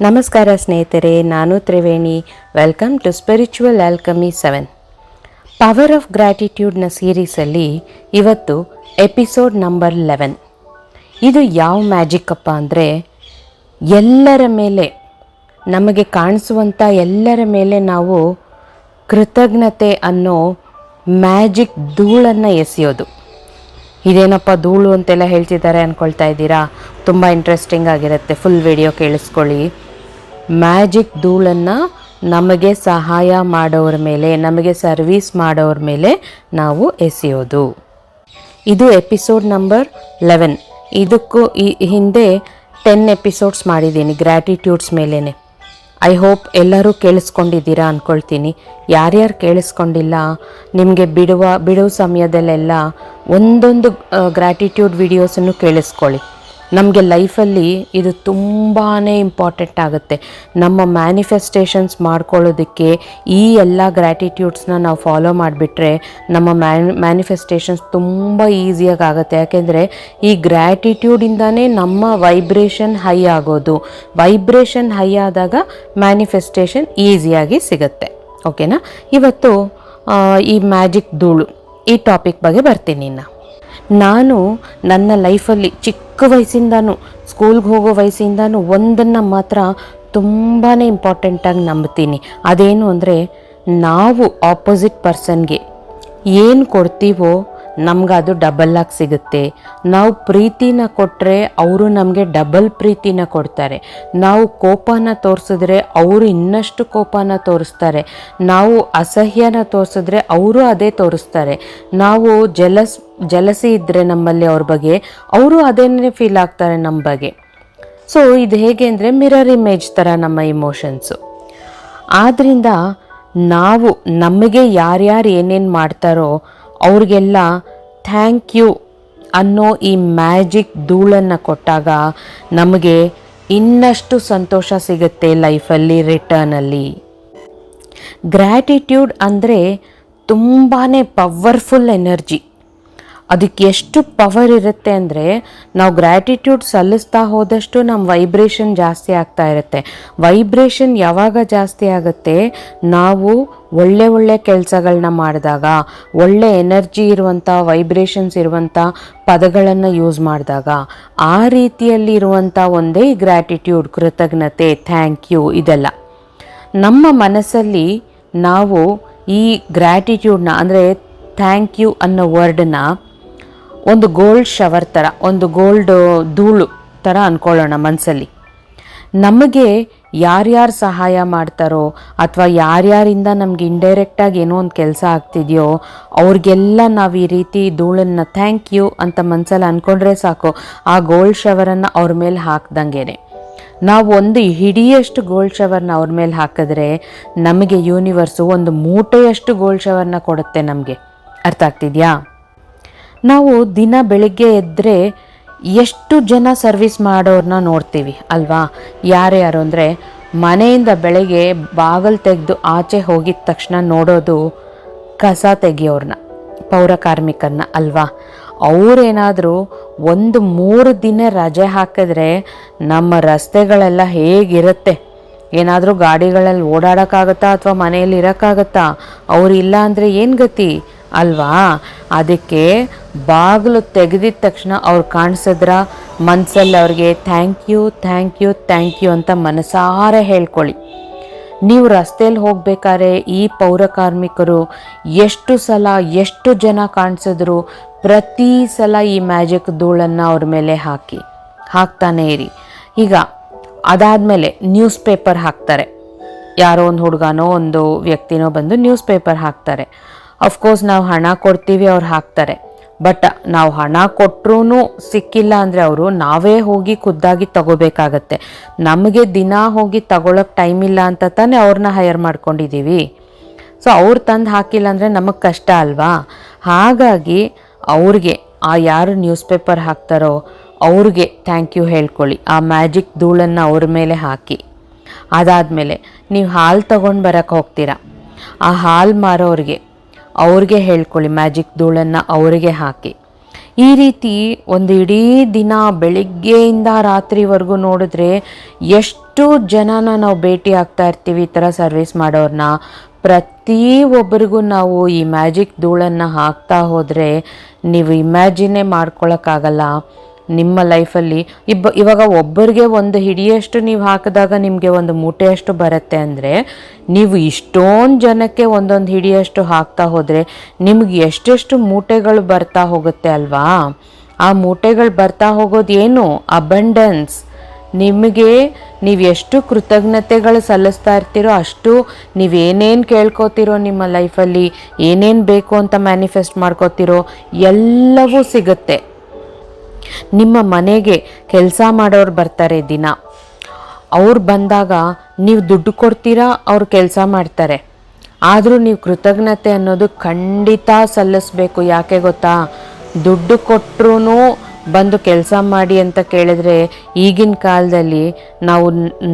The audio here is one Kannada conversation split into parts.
ನಮಸ್ಕಾರ ಸ್ನೇಹಿತರೆ, ನಾನು Triveni. Welcome to spiritual alchemy seven power of ಗ್ರ್ಯಾಟಿಟ್ಯೂಡ್ನ ಸೀರೀಸಲ್ಲಿ ಇವತ್ತು ಎಪಿಸೋಡ್ ನಂಬರ್ ಲೆವೆನ್ ಇದು ಯಾವ ಮ್ಯಾಜಿಕ್ ಅಪ್ಪ ಅಂದರೆ, ಎಲ್ಲರ ಮೇಲೆ, ನಮಗೆ ಕಾಣಿಸುವಂಥ ಎಲ್ಲರ ಮೇಲೆ ನಾವು ಕೃತಜ್ಞತೆ ಅನ್ನೋ ಮ್ಯಾಜಿಕ್ ಧೂಳನ್ನು ಎಸೆಯೋದು. ಇದೇನಪ್ಪ ಧೂಳು ಅಂತೆಲ್ಲ ಹೇಳ್ತಿದ್ದಾರೆ ಅಂದ್ಕೊಳ್ತಾ ಇದ್ದೀರಾ? ತುಂಬ ಇಂಟ್ರೆಸ್ಟಿಂಗ್ ಆಗಿರುತ್ತೆ. ಫುಲ್ ವಿಡಿಯೋ ಕೇಳಿಸ್ಕೊಳ್ಳಿ. ಮ್ಯಾಜಿಕ್ ಧೂಳನ್ನು ನಮಗೆ ಸಹಾಯ ಮಾಡೋರ ಮೇಲೆ, ನಮಗೆ ಸರ್ವೀಸ್ ಮಾಡೋರ ಮೇಲೆ ನಾವು ಎಸೆಯೋದು. ಇದು ಎಪಿಸೋಡ್ ನಂಬರ್ ಲೆವೆನ್ ಇದಕ್ಕೂ ಈ ಹಿಂದೆ ಟೆನ್ ಎಪಿಸೋಡ್ಸ್ ಮಾಡಿದ್ದೀನಿ ಗ್ರ್ಯಾಟಿಟ್ಯೂಡ್ಸ್ ಮೇಲೇ ಐ ಹೋಪ್ ಎಲ್ಲರೂ ಕೇಳಿಸ್ಕೊಂಡಿದ್ದೀರಾ ಅಂದ್ಕೊಳ್ತೀನಿ ಯಾರ್ಯಾರು ಕೇಳಿಸ್ಕೊಂಡಿಲ್ಲ, ನಿಮಗೆ ಬಿಡುವ ಬಿಡುವ ಸಮಯದಲ್ಲೆಲ್ಲ ಒಂದೊಂದು ಗ್ರ್ಯಾಟಿಟ್ಯೂಡ್ ವಿಡಿಯೋಸನ್ನು ಕೇಳಿಸ್ಕೊಳ್ಳಿ. ನಮಗೆ ಲೈಫಲ್ಲಿ ಇದು ತುಂಬಾ ಇಂಪಾರ್ಟೆಂಟ್ ಆಗುತ್ತೆ. ನಮ್ಮ ಮ್ಯಾನಿಫೆಸ್ಟೇಷನ್ಸ್ ಮಾಡ್ಕೊಳ್ಳೋದಕ್ಕೆ ಈ ಎಲ್ಲ ಗ್ರ್ಯಾಟಿಟ್ಯೂಡ್ಸ್ನ ನಾವು ಫಾಲೋ ಮಾಡಿಬಿಟ್ರೆ ನಮ್ಮ ಮ್ಯಾನ್, ಮ್ಯಾನಿಫೆಸ್ಟೇಷನ್ಸ್ ತುಂಬ ಈಸಿಯಾಗಿ ಆಗುತ್ತೆ ಯಾಕೆಂದರೆ ಈ ಗ್ರ್ಯಾಟಿಟ್ಯೂಡಿಂದನೇ ನಮ್ಮ ವೈಬ್ರೇಷನ್ ಹೈ ಆಗೋದು. ವೈಬ್ರೇಷನ್ ಹೈ ಆದಾಗ ಮ್ಯಾನಿಫೆಸ್ಟೇಷನ್ ಈಸಿಯಾಗಿ ಸಿಗುತ್ತೆ. ಓಕೆನಾ? ಇವತ್ತು ಈ ಮ್ಯಾಜಿಕ್ ಧೂಳು ಈ ಟಾಪಿಕ್ ಬಗ್ಗೆ ಬರ್ತೀನಿ ಇನ್ನು. ನಾನು ನನ್ನ ಲೈಫಲ್ಲಿ ಚಿಕ್ಕ ವಯಸ್ಸಿಂದನೂ, ಸ್ಕೂಲ್ಗೆ ಹೋಗೋ ವಯಸ್ಸಿಂದನೂ ಒಂದನ್ನು ಮಾತ್ರ ತುಂಬಾ ಇಂಪಾರ್ಟೆಂಟಾಗಿ ನಂಬ್ತೀನಿ. ಅದೇನು ಅಂದರೆ, ನಾವು ಆಪೋಸಿಟ್ ಪರ್ಸನ್ಗೆ ಏನು ಕೊಡ್ತೀವೋ ನಮ್ಗೆ ಅದು ಡಬಲ್ ಆಗಿ ಸಿಗುತ್ತೆ. ನಾವು ಪ್ರೀತಿನ ಕೊಟ್ಟರೆ ಅವರು ನಮಗೆ ಡಬಲ್ ಪ್ರೀತಿನ ಕೊಡ್ತಾರೆ. ನಾವು ಕೋಪನ ತೋರಿಸಿದ್ರೆ ಅವರು ಇನ್ನಷ್ಟು ಕೋಪನ ತೋರಿಸ್ತಾರೆ. ನಾವು ಅಸಹ್ಯನ ತೋರಿಸಿದ್ರೆ ಅವರು ಅದೇ ತೋರಿಸ್ತಾರೆ. ನಾವು ಜಲಸ್ ಜಲಸಿ ಇದ್ದರೆ ನಮ್ಮಲ್ಲಿ ಅವ್ರ ಬಗ್ಗೆ, ಅವರು ಅದೇನೇ ಫೀಲ್ ಆಗ್ತಾರೆ ನಮ್ಮ ಬಗ್ಗೆ. ಸೊ ಇದು ಹೇಗೆ ಅಂದರೆ ಮಿರರ್ ಇಮೇಜ್ ಥರ ನಮ್ಮ ಇಮೋಷನ್ಸು ಆದ್ದರಿಂದ ನಾವು ನಮಗೆ ಯಾರ್ಯಾರು ಏನೇನು ಮಾಡ್ತಾರೋ ಅವ್ರಿಗೆಲ್ಲ ಥ್ಯಾಂಕ್ ಯು ಅನ್ನೋ ಈ ಮ್ಯಾಜಿಕ್ ಧೂಳನ್ನು ಕೊಟ್ಟಾಗ ನಮಗೆ ಇನ್ನಷ್ಟು ಸಂತೋಷ ಸಿಗುತ್ತೆ ಲೈಫಲ್ಲಿ ರಿಟರ್ನಲ್ಲಿ ಗ್ರ್ಯಾಟಿಟ್ಯೂಡ್ ಅಂದರೆ ತುಂಬಾ ಪವರ್ಫುಲ್ ಎನರ್ಜಿ ಅದಕ್ಕೆ ಎಷ್ಟು ಪವರ್ ಇರುತ್ತೆ ಅಂದರೆ ನಾವು ಗ್ರ್ಯಾಟಿಟ್ಯೂಡ್ ಸಲ್ಲಿಸ್ತಾ ಹೋದಷ್ಟು ನಮ್ಮ ವೈಬ್ರೇಷನ್ ಜಾಸ್ತಿ ಆಗ್ತಾ ಇರುತ್ತೆ. ವೈಬ್ರೇಷನ್ ಯಾವಾಗ ಜಾಸ್ತಿ ಆಗುತ್ತೆ? ನಾವು ಒಳ್ಳೆ ಒಳ್ಳೆ ಕೆಲಸಗಳನ್ನ ಮಾಡಿದಾಗ, ಒಳ್ಳೆ ಎನರ್ಜಿ ಇರುವಂಥ ವೈಬ್ರೇಷನ್ಸ್ ಇರುವಂಥ ಪದಗಳನ್ನು ಯೂಸ್ ಮಾಡಿದಾಗ, ಆ ರೀತಿಯಲ್ಲಿ ಇರುವಂಥ ಒಂದೇ ಗ್ರ್ಯಾಟಿಟ್ಯೂಡ್ ಕೃತಜ್ಞತೆ ಥ್ಯಾಂಕ್ ಯು ಇದೆಲ್ಲ. ನಮ್ಮ ಮನಸ್ಸಲ್ಲಿ ನಾವು ಈ ಗ್ರ್ಯಾಟಿಟ್ಯೂಡ್ನ ಅಂದರೆ ಥ್ಯಾಂಕ್ ಯು ಅನ್ನೋ ವರ್ಡನ್ನ ಒಂದು ಗೋಲ್ಡ್ ಶವರ್ ಥರ ಒಂದು ಗೋಲ್ಡ್ ಧೂಳು ಥರ ಅಂದ್ಕೊಳ್ಳೋಣ ಮನಸ್ಸಲ್ಲಿ ನಮಗೆ ಯಾರ್ಯಾರು ಸಹಾಯ ಮಾಡ್ತಾರೋ ಅಥವಾ ಯಾರ್ಯಾರಿಂದ ನಮ್ಗೆ ಇಂಡೈರೆಕ್ಟಾಗಿ ಏನೋ ಒಂದು ಕೆಲಸ ಆಗ್ತಿದೆಯೋ, ಅವ್ರಿಗೆಲ್ಲ ನಾವು ಈ ರೀತಿ ಧೂಳನ್ನು ಥ್ಯಾಂಕ್ ಯು ಅಂತ ಮನಸ್ಸಲ್ಲಿ ಅಂದ್ಕೊಂಡ್ರೆ ಸಾಕು. ಆ ಗೋಲ್ಡ್ ಶವರನ್ನು ಅವ್ರ ಮೇಲೆ ಹಾಕ್ದಂಗೆನೆ. ನಾವು ಒಂದು ಹಿಡಿಯಷ್ಟು ಗೋಲ್ಡ್ ಶವರ್ನ ಅವ್ರ ಮೇಲೆ ಹಾಕಿದ್ರೆ ನಮಗೆ ಯೂನಿವರ್ಸು ಒಂದು ಮೂಟೆಯಷ್ಟು ಗೋಲ್ಡ್ ಶವರ್ನ ಕೊಡುತ್ತೆ ನಮಗೆ. ಅರ್ಥ ಆಗ್ತಿದ್ಯಾ? ನಾವು ದಿನ ಬೆಳಿಗ್ಗೆ ಎದ್ದರೆ ಎಷ್ಟು ಜನ ಸರ್ವಿಸ್ ಮಾಡೋರನ್ನ ನೋಡ್ತೀವಿ, ಅಲ್ವಾ? ಯಾರ್ಯಾರು ಅಂದರೆ ಮನೆಯಿಂದ ಬೆಳಗ್ಗೆ ಬಾಗಿಲು ತೆಗೆದು ಆಚೆ ಹೋಗಿದ ತಕ್ಷಣ ನೋಡೋದು ಕಸ ತೆಗಿಯೋರ್ನ, ಪೌರ ಕಾರ್ಮಿಕರನ್ನ ಅಲ್ವಾ? ಅವರೇನಾದರೂ ಒಂದು ಮೂರು ದಿನ ರಜೆ ಹಾಕಿದ್ರೆ ನಮ್ಮ ರಸ್ತೆಗಳೆಲ್ಲ ಹೇಗಿರುತ್ತೆ? ಏನಾದರೂ ಗಾಡಿಗಳಲ್ಲಿ ಓಡಾಡೋಕ್ಕಾಗತ್ತಾ ಅಥವಾ ಮನೆಯಲ್ಲಿ ಇರೋಕ್ಕಾಗತ್ತಾ? ಅವರಿಲ್ಲ ಅಂದರೆ ಏನು ಗತಿ? ಅಲ್ವಾ? ಅದಕ್ಕೆ ಬಾಗಿಲು ತೆಗೆದಿದ ತಕ್ಷಣ ಅವ್ರು ಕಾಣಿಸಿದ್ರ ಮನಸ್ಸಲ್ಲಿ ಅವ್ರಿಗೆ thank you thank you thank you ಅಂತ ಮನಸಾರೆ ಹೇಳ್ಕೊಳ್ಳಿ. ನೀವು ರಸ್ತೆಯಲ್ಲಿ ಹೋಗ್ಬೇಕಾದ್ರೆ ಈ ಪೌರ ಕಾರ್ಮಿಕರು ಎಷ್ಟು ಸಲ, ಎಷ್ಟು ಜನ ಕಾಣಿಸಿದ್ರು ಪ್ರತಿ ಸಲ ಈ ಮ್ಯಾಜಿಕ್ ಧೂಳನ್ನು ಅವ್ರ ಮೇಲೆ ಹಾಕಿ. ಹಾಕ್ತಾನೆ ಇರಿ. ಈಗ ಅದಾದಮೇಲೆ ನ್ಯೂಸ್ ಪೇಪರ್ ಹಾಕ್ತಾರೆ. ಯಾರೋ ಒಂದು ಹುಡುಗನೋ ಒಂದು ವ್ಯಕ್ತಿನೋ ಬಂದು ನ್ಯೂಸ್ ಪೇಪರ್ ಹಾಕ್ತಾರೆ. ಅಫ್ಕೋರ್ಸ್ ನಾವು ಹಣ ಕೊಡ್ತೀವಿ, ಅವ್ರು ಹಾಕ್ತಾರೆ. ಬಟ್ ನಾವು ಹಣ ಕೊಟ್ಟರೂ ಸಿಕ್ಕಿಲ್ಲ ಅಂದರೆ ಅವರು ನಾವೇ ಹೋಗಿ ಖುದ್ದಾಗಿ ತಗೋಬೇಕಾಗತ್ತೆ. ನಮಗೆ ದಿನ ಹೋಗಿ ತಗೊಳಕ್ಕೆ ಟೈಮ್ ಇಲ್ಲ ಅಂತ ತಾನೇ ಅವ್ರನ್ನ ಹೈಯರ್ ಮಾಡ್ಕೊಂಡಿದ್ದೀವಿ ಸೊ ಅವ್ರು ತಂದು ಹಾಕಿಲ್ಲ ಅಂದರೆ ನಮಗೆ ಕಷ್ಟ ಅಲ್ವಾ? ಹಾಗಾಗಿ ಅವ್ರಿಗೆ ಆ ಯಾರು ನ್ಯೂಸ್ ಪೇಪರ್ ಹಾಕ್ತಾರೋ ಅವ್ರಿಗೆ ಥ್ಯಾಂಕ್ ಯು ಹೇಳ್ಕೊಳ್ಳಿ. ಆ ಮ್ಯಾಜಿಕ್ ಧೂಳನ್ನು ಅವ್ರ ಮೇಲೆ ಹಾಕಿ. ಅದಾದಮೇಲೆ, ನೀವು ಹಾಲು ತೊಗೊಂಡು ಬರೋಕ್ಕೆ ಹೋಗ್ತೀರಾ? ಆ ಹಾಲು ಮಾರೋರಿಗೆ ಅವ್ರಿಗೆ ಹೇಳ್ಕೊಳ್ಳಿ ಮ್ಯಾಜಿಕ್ ಧೂಳನ್ನು ಅವರಿಗೆ ಹಾಕಿ. ಈ ರೀತಿ ಒಂದು ಇಡೀ ದಿನ ಬೆಳಿಗ್ಗೆಯಿಂದ ರಾತ್ರಿವರೆಗೂ ನೋಡಿದ್ರೆ ಎಷ್ಟು ಜನನ ನಾವು ಭೇಟಿ ಆಗ್ತಾ ಇರ್ತೀವಿ ಈ ಥರ ಸರ್ವಿಸ್ ಮಾಡೋರನ್ನ ಪ್ರತಿ ಒಬ್ಬರಿಗೂ ನಾವು ಈ ಮ್ಯಾಜಿಕ್ ಧೂಳನ್ನು ಹಾಕ್ತಾ ಹೋದರೆ ನೀವು ಇಮ್ಯಾಜಿನೇ ಮಾಡ್ಕೊಳಕ್ಕಾಗಲ್ಲ. ನಿಮ್ಮ ಲೈಫಲ್ಲಿ ಇಬ್ಬ ಇವಾಗ ಒಬ್ಬರಿಗೆ ಒಂದು ಹಿಡಿಯಷ್ಟು ನೀವು ಹಾಕಿದಾಗ ನಿಮಗೆ ಒಂದು ಮೂಟೆಯಷ್ಟು ಬರುತ್ತೆ ಅಂದರೆ ನೀವು ಇಷ್ಟೊಂದು ಜನಕ್ಕೆ ಒಂದೊಂದು ಹಿಡಿಯಷ್ಟು ಹಾಕ್ತಾ ಹೋದರೆ ನಿಮ್ಗೆ ಎಷ್ಟೆಷ್ಟು ಮೂಟೆಗಳು ಬರ್ತಾ ಹೋಗುತ್ತೆ ಅಲ್ವಾ? ಆ ಮೂಟೆಗಳು ಬರ್ತಾ ಹೋಗೋದು ಏನು? ಅಬಂಡೆನ್ಸ್ ನಿಮಗೆ ನೀವು ಎಷ್ಟು ಕೃತಜ್ಞತೆಗಳು ಸಲ್ಲಿಸ್ತಾ ಇರ್ತೀರೋ ಅಷ್ಟು ನೀವೇನೇನು ಕೇಳ್ಕೊತಿರೋ ನಿಮ್ಮ ಲೈಫಲ್ಲಿ, ಏನೇನು ಬೇಕು ಅಂತ ಮ್ಯಾನಿಫೆಸ್ಟ್ ಮಾಡ್ಕೋತಿರೋ ಎಲ್ಲವೂ ಸಿಗುತ್ತೆ. ನಿಮ್ಮ ಮನೆಗೆ ಕೆಲಸ ಮಾಡೋರು ಬರ್ತಾರೆ ದಿನ. ಅವ್ರು ಬಂದಾಗ ನೀವು ದುಡ್ಡು ಕೊಡ್ತೀರಾ, ಅವ್ರು ಕೆಲಸ ಮಾಡ್ತಾರೆ. ಆದರೂ ನೀವು ಕೃತಜ್ಞತೆ ಅನ್ನೋದು ಖಂಡಿತ ಸಲ್ಲಿಸ್ಬೇಕು. ಯಾಕೆ ಗೊತ್ತಾ? ದುಡ್ಡು ಕೊಟ್ಟರು ಬಂದು ಕೆಲಸ ಮಾಡಿ ಅಂತ ಕೇಳಿದ್ರೆ ಈಗಿನ ಕಾಲದಲ್ಲಿ ನಾವು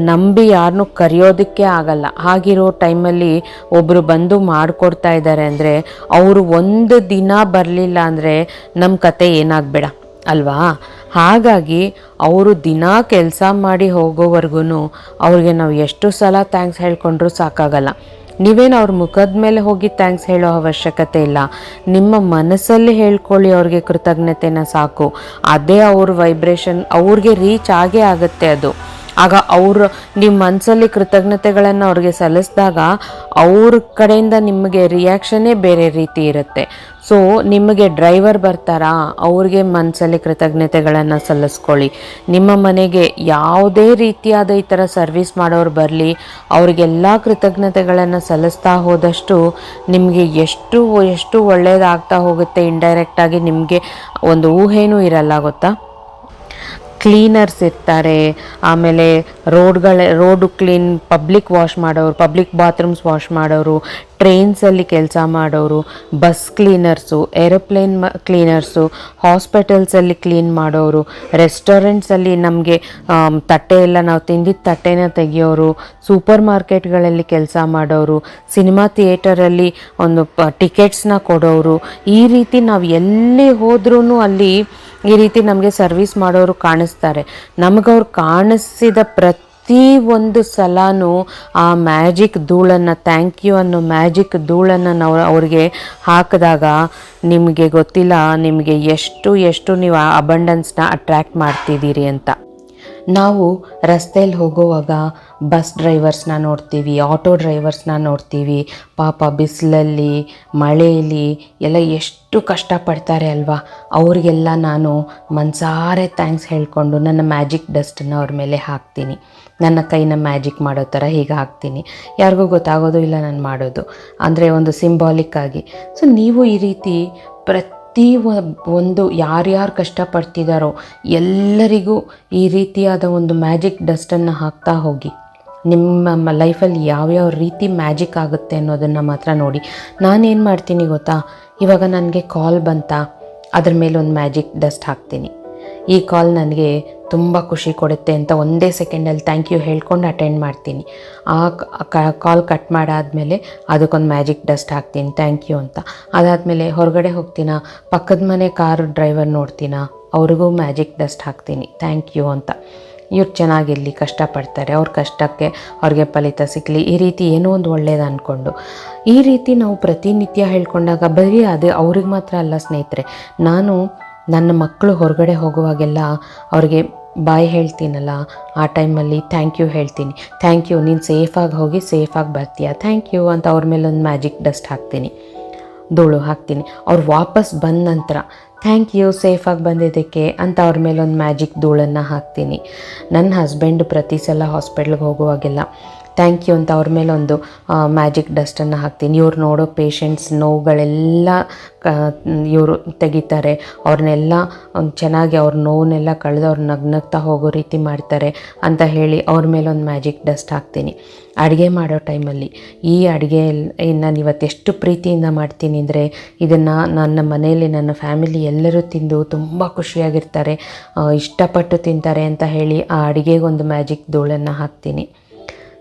ನಂಬಿ ಯಾರನ್ನೂ ಕರೆಯೋದಕ್ಕೆ ಆಗಲ್ಲ. ಹಾಗಿರೋ ಟೈಮಲ್ಲಿ ಒಬ್ಬರು ಬಂದು ಮಾಡಿಕೊಡ್ತಾ ಇದ್ದಾರೆ ಅಂದರೆ ಅವರು ಒಂದು ದಿನ ಬರಲಿಲ್ಲ ಅಂದರೆ ನಮ್ಮ ಕತೆ ಏನಾಗಬೇಡ. ಅಲ್ವಾ? ಹಾಗಾಗಿ ಅವರು ದಿನ ಕೆಲಸ ಮಾಡಿ ಹೋಗೋವರೆಗೂ ಅವ್ರಿಗೆ ನಾವು ಎಷ್ಟು ಸಲ ಥ್ಯಾಂಕ್ಸ್ ಹೇಳ್ಕೊಂಡ್ರೂ ಸಾಕಾಗಲ್ಲ. ನೀವೇನು ಅವ್ರ ಮುಖದ ಮೇಲೆ ಹೋಗಿ ಥ್ಯಾಂಕ್ಸ್ ಹೇಳೋ ಅವಶ್ಯಕತೆ ಇಲ್ಲ. ನಿಮ್ಮ ಮನಸ್ಸಲ್ಲಿ ಹೇಳ್ಕೊಳ್ಳಿ ಅವ್ರಿಗೆ ಕೃತಜ್ಞತೆನ ಸಾಕು. ಅದೇ ಅವ್ರ ವೈಬ್ರೇಷನ್ ಅವ್ರಿಗೆ ರೀಚ್ ಆಗೇ ಆಗುತ್ತೆ ಅದು. ಆಗ ಅವರು ನಿಮ್ಮ ಮನಸ್ಸಲ್ಲಿ ಕೃತಜ್ಞತೆಗಳನ್ನು ಅವ್ರಿಗೆ ಸಲ್ಲಿಸಿದಾಗ ಅವ್ರ ಕಡೆಯಿಂದ ನಿಮಗೆ ರಿಯಾಕ್ಷನ್ನೇ ಬೇರೆ ರೀತಿ ಇರುತ್ತೆ. ಸೊ ನಿಮಗೆ ಡ್ರೈವರ್ ಬರ್ತಾರಾ, ಅವ್ರಿಗೆ ಮನಸ್ಸಲ್ಲಿ ಕೃತಜ್ಞತೆಗಳನ್ನು ಸಲ್ಲಿಸ್ಕೊಳ್ಳಿ. ನಿಮ್ಮ ಮನೆಗೆ ಯಾವುದೇ ರೀತಿಯಾದ ಈ ಥರ ಸರ್ವಿಸ್ ಮಾಡೋರು ಬರಲಿ, ಅವ್ರಿಗೆಲ್ಲ ಕೃತಜ್ಞತೆಗಳನ್ನು ಸಲ್ಲಿಸ್ತಾ ಹೋದಷ್ಟು ನಿಮಗೆ ಎಷ್ಟು ಎಷ್ಟು ಒಳ್ಳೆಯದಾಗ್ತಾ ಹೋಗುತ್ತೆ ಇಂಡೈರೆಕ್ಟಾಗಿ ನಿಮಗೆ ಒಂದು ಊಹೆನೂ ಇರಲ್ಲ, ಗೊತ್ತಾ? ಕ್ಲೀನರ್ಸ್ ಇರ್ತಾರೆ ಆಮೇಲೆ ರೋಡ್ಗಳ ರೋಡು ಕ್ಲೀನ್ ಪಬ್ಲಿಕ್ ವಾಶ್ ಮಾಡೋರು ಪಬ್ಲಿಕ್ ಬಾತ್ರೂಮ್ಸ್ ವಾಶ್ ಮಾಡೋರು ಟ್ರೈನ್ಸಲ್ಲಿ ಕೆಲಸ ಮಾಡೋರು ಬಸ್ ಕ್ಲೀನರ್ಸು ಏರೋಪ್ಲೇನ್ ಮ ಕ್ಲೀನರ್ಸು ಹಾಸ್ಪಿಟಲ್ಸಲ್ಲಿ ಕ್ಲೀನ್ ಮಾಡೋರು ರೆಸ್ಟೋರೆಂಟ್ಸಲ್ಲಿ ನಮಗೆ ತಟ್ಟೆ ಎಲ್ಲ ನಾವು ತಿಂದಿದ್ದ ತಟ್ಟೆನ ತೆಗಿಯೋರು ಸೂಪರ್ ಮಾರ್ಕೆಟ್ಗಳಲ್ಲಿ ಕೆಲಸ ಮಾಡೋರು ಸಿನಿಮಾ ಥಿಯೇಟರಲ್ಲಿ ಒಂದು ಪ ಟಿಕೆಟ್ಸ್ನ ಕೊಡೋರು, ಈ ರೀತಿ ನಾವು ಎಲ್ಲಿ ಹೋದ್ರೂ ಅಲ್ಲಿ ಈ ರೀತಿ ನಮಗೆ ಸರ್ವಿಸ್ ಮಾಡೋರು ಕಾಣಿಸ್ತಾರೆ. ನಮಗವ್ರು ಕಾಣಿಸಿದ ಪ್ರತಿ ಒಂದು ಸಲನೂ ಆ ಮ್ಯಾಜಿಕ್ ಧೂಳನ್ನು ಥ್ಯಾಂಕ್ ಯು ಅನ್ನೋ ಮ್ಯಾಜಿಕ್ ಧೂಳನ್ನು ನಾವು ಅವ್ರಿಗೆ ಹಾಕಿದಾಗ ನಿಮಗೆ ಗೊತ್ತಿಲ್ಲ, ನಿಮಗೆ ಎಷ್ಟು ಎಷ್ಟು ನೀವು ಆ ಅಬಂಡನ್ಸ್ನ ಅಟ್ರ್ಯಾಕ್ಟ್ ಮಾಡ್ತಿದ್ದೀರಿ ಅಂತ. ನಾವು ರಸ್ತೆಯಲ್ಲಿ ಹೋಗುವಾಗ ಬಸ್ ಡ್ರೈವರ್ಸ್ನ ನೋಡ್ತೀವಿ ಆಟೋ ಡ್ರೈವರ್ಸ್ನ ನೋಡ್ತೀವಿ, ಪಾಪ ಬಿಸಿಲಲ್ಲಿ ಮಳೆಯಲ್ಲಿ ಎಲ್ಲ ಎಷ್ಟು ಕಷ್ಟಪಡ್ತಾರೆ ಅಲ್ವಾ? ಅವರಿಗೆಲ್ಲ ನಾನು ಮನ್ಸಾರೆ ಥ್ಯಾಂಕ್ಸ್ ಹೇಳಿಕೊಂಡು ನನ್ನ ಮ್ಯಾಜಿಕ್ ಡಸ್ಟನ್ನು ಅವ್ರ ಮೇಲೆ ಹಾಕ್ತೀನಿ. ನನ್ನ ಕೈನ ಮ್ಯಾಜಿಕ್ ಮಾಡೋ ಥರ ಹೀಗೆ ಹಾಕ್ತೀನಿ. ಯಾರಿಗೂ ಗೊತ್ತಾಗೋದು ಇಲ್ಲ ನಾನು ಮಾಡೋದು. ಅಂದರೆ ಒಂದು ಸಿಂಬಾಲಿಕ್ ಆಗಿ. ಸೊ ನೀವು ಈ ರೀತಿ ಪ್ರತಿ ಒಂದು ಯಾರ್ಯಾರು ಕಷ್ಟಪಡ್ತಿದ್ದಾರೋ ಎಲ್ಲರಿಗೂ ಈ ರೀತಿಯಾದ ಒಂದು ಮ್ಯಾಜಿಕ್ ಡಸ್ಟನ್ನು ಹಾಕ್ತಾ ಹೋಗಿ. ನಿಮ್ಮ ಲೈಫಲ್ಲಿ ಯಾವ್ಯಾವ ರೀತಿ ಮ್ಯಾಜಿಕ್ ಆಗುತ್ತೆ ಅನ್ನೋದನ್ನು ಮಾತ್ರ ನೋಡಿ. ನಾನೇನು ಮಾಡ್ತೀನಿ ಗೊತ್ತಾ? ಇವಾಗ ನನಗೆ ಕಾಲ್ ಬಂತಾ, ಅದ್ರ ಮೇಲೆ ಒಂದು ಮ್ಯಾಜಿಕ್ ಡಸ್ಟ್ ಹಾಕ್ತೀನಿ. ಈ ಕಾಲ್ ನನಗೆ ತುಂಬ ಖುಷಿ ಕೊಡುತ್ತೆ ಅಂತ ಒಂದೇ ಸೆಕೆಂಡಲ್ಲಿ ಥ್ಯಾಂಕ್ ಯು ಹೇಳ್ಕೊಂಡು ಅಟೆಂಡ್ ಮಾಡ್ತೀನಿ. ಆ ಕಾಲ್ ಕಟ್ ಮಾಡಾದಮೇಲೆ ಅದಕ್ಕೊಂದು ಮ್ಯಾಜಿಕ್ ಡಸ್ಟ್ ಹಾಕ್ತೀನಿ. ಥ್ಯಾಂಕ್ ಯು ಅಂತ. ಅದಾದಮೇಲೆ ಹೊರಗಡೆ ಹೋಗ್ತೀನ? ಪಕ್ಕದ ಮನೆ ಕಾರ್ ಡ್ರೈವರ್ ನೋಡ್ತೀನ? ಅವ್ರಿಗೂ ಮ್ಯಾಜಿಕ್ ಡಸ್ಟ್ ಹಾಕ್ತೀನಿ. ಥ್ಯಾಂಕ್ ಯು ಅಂತ. ಇವ್ರು ಚೆನ್ನಾಗಿರಲಿ ಕಷ್ಟಪಡ್ತಾರೆ. ಅವ್ರ ಕಷ್ಟಕ್ಕೆ ಅವ್ರಿಗೆ ಫಲಿತ ಸಿಗಲಿ ಈ ರೀತಿ ಏನೋ ಒಂದು ಒಳ್ಳೇದು ಅಂದ್ಕೊಂಡು ಈ ರೀತಿ ನಾವು ಪ್ರತಿನಿತ್ಯ ಹೇಳ್ಕೊಂಡಾಗ ಬರೀ ಅದು ಅವ್ರಿಗೆ ಮಾತ್ರ ಅಲ್ಲ ಸ್ನೇಹಿತರೆ, ನಾನು ನನ್ನ ಮಕ್ಕಳು ಹೊರಗಡೆ ಹೋಗುವಾಗೆಲ್ಲ ಅವ್ರಿಗೆ ಬಾಯ್ ಹೇಳ್ತೀನಲ್ಲ, ಆ ಟೈಮಲ್ಲಿ ಥ್ಯಾಂಕ್ ಯು ಹೇಳ್ತೀನಿ. ಥ್ಯಾಂಕ್ ಯು ನೀನು ಸೇಫಾಗಿ ಹೋಗಿ ಸೇಫಾಗಿ ಬರ್ತೀಯ? ಥ್ಯಾಂಕ್ ಯು ಅಂತ ಅವ್ರ ಮೇಲೆ ಒಂದು ಮ್ಯಾಜಿಕ್ ಡಸ್ಟ್ ಹಾಕ್ತೀನಿ. ಧೂಳು ಹಾಕ್ತೀನಿ. ಅವ್ರು ವಾಪಸ್ ಬಂದ ನಂತರ ಥ್ಯಾಂಕ್ ಯು ಸೇಫಾಗಿ ಬಂದಿದ್ದಕ್ಕೆ ಅಂತ ಅವ್ರ ಮೇಲೆ ಒಂದು ಮ್ಯಾಜಿಕ್ ಧೂಳನ್ನು ಹಾಕ್ತೀನಿ. ನನ್ನ ಹಸ್ಬೆಂಡ್ ಪ್ರತಿ ಸಲ ಹಾಸ್ಪಿಟ್ಲಿಗೆ ಹೋಗುವಾಗೆಲ್ಲ ಥ್ಯಾಂಕ್ ಯು ಅಂತ ಅವ್ರ ಮೇಲೆ ಒಂದು ಮ್ಯಾಜಿಕ್ ಡಸ್ಟನ್ನು ಹಾಕ್ತೀನಿ. ಇವ್ರು ನೋಡೋ ಪೇಷಂಟ್ಸ್ ನೋವುಗಳೆಲ್ಲ ಕ ಇವರು ತೆಗಿತಾರೆ. ಅವ್ರನ್ನೆಲ್ಲ ಚೆನ್ನಾಗಿ ಅವ್ರ ನೋವನ್ನೆಲ್ಲ ಕಳೆದು ಅವ್ರು ನಗ್ನಗ್ತಾ ಹೋಗೋ ರೀತಿ ಮಾಡ್ತಾರೆ ಅಂತ ಹೇಳಿ ಅವ್ರ ಮೇಲೆ ಒಂದು ಮ್ಯಾಜಿಕ್ ಡಸ್ಟ್ ಹಾಕ್ತೀನಿ. ಅಡುಗೆ ಮಾಡೋ ಟೈಮಲ್ಲಿ ಈ ಅಡುಗೆ ನಾನು ಇವತ್ತು ಎಷ್ಟು ಪ್ರೀತಿಯಿಂದ ಮಾಡ್ತೀನಿ ಅಂದರೆ ಇದನ್ನು ನನ್ನ ಮನೆಯಲ್ಲಿ ನನ್ನ ಫ್ಯಾಮಿಲಿ ಎಲ್ಲರೂ ತಿಂದು ತುಂಬ ಖುಷಿಯಾಗಿರ್ತಾರೆ. ಇಷ್ಟಪಟ್ಟು ತಿಂತಾರೆ ಅಂತ ಹೇಳಿ ಆ ಅಡುಗೆಗೊಂದು ಮ್ಯಾಜಿಕ್ ಧೂಳನ್ನು ಹಾಕ್ತೀನಿ.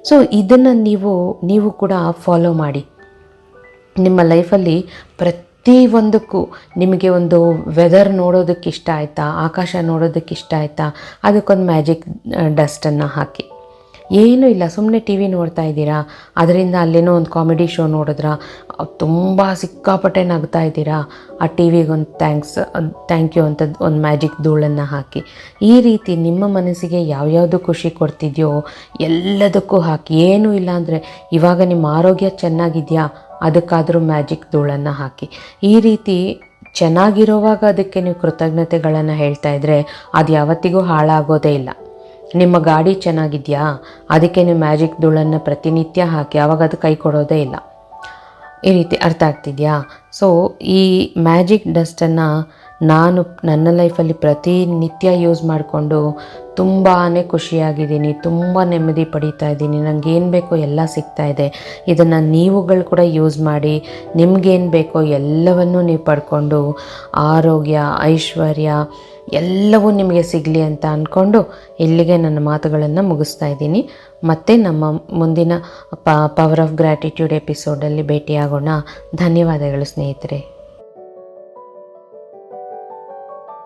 ಸೊ ಇದನ್ನು ನೀವು ನೀವು ಕೂಡ ಫಾಲೋ ಮಾಡಿ. ನಿಮ್ಮ ಲೈಫಲ್ಲಿ ಪ್ರತಿ ಒಂದಕ್ಕೂ ನಿಮಗೆ ಒಂದು ವೆದರ್ ನೋಡೋದಕ್ಕೆ ಇಷ್ಟ ಆಯಿತಾ, ಆಕಾಶ ನೋಡೋದಕ್ಕೆ ಇಷ್ಟ ಆಯಿತಾ, ಅದಕ್ಕೊಂದು ಮ್ಯಾಜಿಕ್ ಡಸ್ಟನ್ನು ಹಾಕಿ. ಏನೂ ಇಲ್ಲ ಸುಮ್ಮನೆ ಟಿ ವಿ ನೋಡ್ತಾ ಇದ್ದೀರಾ? ಅದರಿಂದ ಅಲ್ಲೇನೋ ಒಂದು ಕಾಮಿಡಿ ಶೋ ನೋಡಿದ್ರಾ? ತುಂಬ ಸಿಕ್ಕಾಪಟ್ಟೆ ನಗ್ತಾ ಇದ್ದೀರಾ? ಆ ಟಿ ವಿಗೆ ಒಂದು ಥ್ಯಾಂಕ್ಸ್ ಥ್ಯಾಂಕ್ ಯು ಅಂತ ಒಂದು ಮ್ಯಾಜಿಕ್ ಧೂಳನ್ನು ಹಾಕಿ. ಈ ರೀತಿ ನಿಮ್ಮ ಮನಸ್ಸಿಗೆ ಯಾವ್ಯಾವುದು ಖುಷಿ ಕೊಡ್ತಿದೆಯೋ, ಎಲ್ಲದಕ್ಕೂ ಹಾಕಿ. ಏನೂ ಇಲ್ಲ ಅಂದರೆ ಇವಾಗ ನಿಮ್ಮ ಆರೋಗ್ಯ ಚೆನ್ನಾಗಿದೆಯಾ? ಅದಕ್ಕಾದರೂ ಮ್ಯಾಜಿಕ್ ಧೂಳನ್ನು ಹಾಕಿ. ಈ ರೀತಿ ಚೆನ್ನಾಗಿರೋವಾಗ ಅದಕ್ಕೆ ನೀವು ಕೃತಜ್ಞತೆಗಳನ್ನು ಹೇಳ್ತಾ ಇದ್ದರೆ ಅದು ಯಾವತ್ತಿಗೂ ಹಾಳಾಗೋದೇ ಇಲ್ಲ. ನಿಮ್ಮ ಗಾಡಿ ಚೆನ್ನಾಗಿದೆಯಾ? ಅದಕ್ಕೆ ನೀವು ಮ್ಯಾಜಿಕ್ ಧೂಳನ್ನು ಪ್ರತಿನಿತ್ಯ ಹಾಕಿ ಆವಾಗ ಅದು ಕೈ ಕೊಡೋದೇ ಇಲ್ಲ. ಈ ರೀತಿ ಅರ್ಥ ಆಗ್ತಿದೆಯಾ? ಸೊ ಈ ಮ್ಯಾಜಿಕ್ ಡಸ್ಟನ್ನು ನಾನು ನನ್ನ ಲೈಫಲ್ಲಿ ಪ್ರತಿನಿತ್ಯ ಯೂಸ್ ಮಾಡಿಕೊಂಡು ತುಂಬಾ ಖುಷಿಯಾಗಿದ್ದೀನಿ, ತುಂಬ ನೆಮ್ಮದಿ ಪಡೀತಾ ಇದ್ದೀನಿ ನನಗೆ ಏನು ಬೇಕೋ ಎಲ್ಲ ಸಿಗ್ತಾ ಇದೆ. ಇದನ್ನು ನೀವುಗಳು ಕೂಡ ಯೂಸ್ ಮಾಡಿ, ನಿಮಗೇನು ಬೇಕೋ ಎಲ್ಲವನ್ನು ನೀವು ಪಡ್ಕೊಂಡು ಆರೋಗ್ಯ, ಐಶ್ವರ್ಯ ಎಲ್ಲವೂ ನಿಮಗೆ ಸಿಗಲಿ ಅಂತ ಅಂದ್ಕೊಂಡು ಇಲ್ಲಿಗೆ ನನ್ನ ಮಾತುಗಳನ್ನು ಮುಗಿಸ್ತಾ ಇದ್ದೀನಿ. ಮತ್ತೆ ನಮ್ಮ ಮುಂದಿನ ಪವರ್ ಆಫ್ ಗ್ರ್ಯಾಟಿಟ್ಯೂಡ್ ಎಪಿಸೋಡಲ್ಲಿ ಭೇಟಿಯಾಗೋಣ. ಧನ್ಯವಾದಗಳು ಸ್ನೇಹಿತರೆ.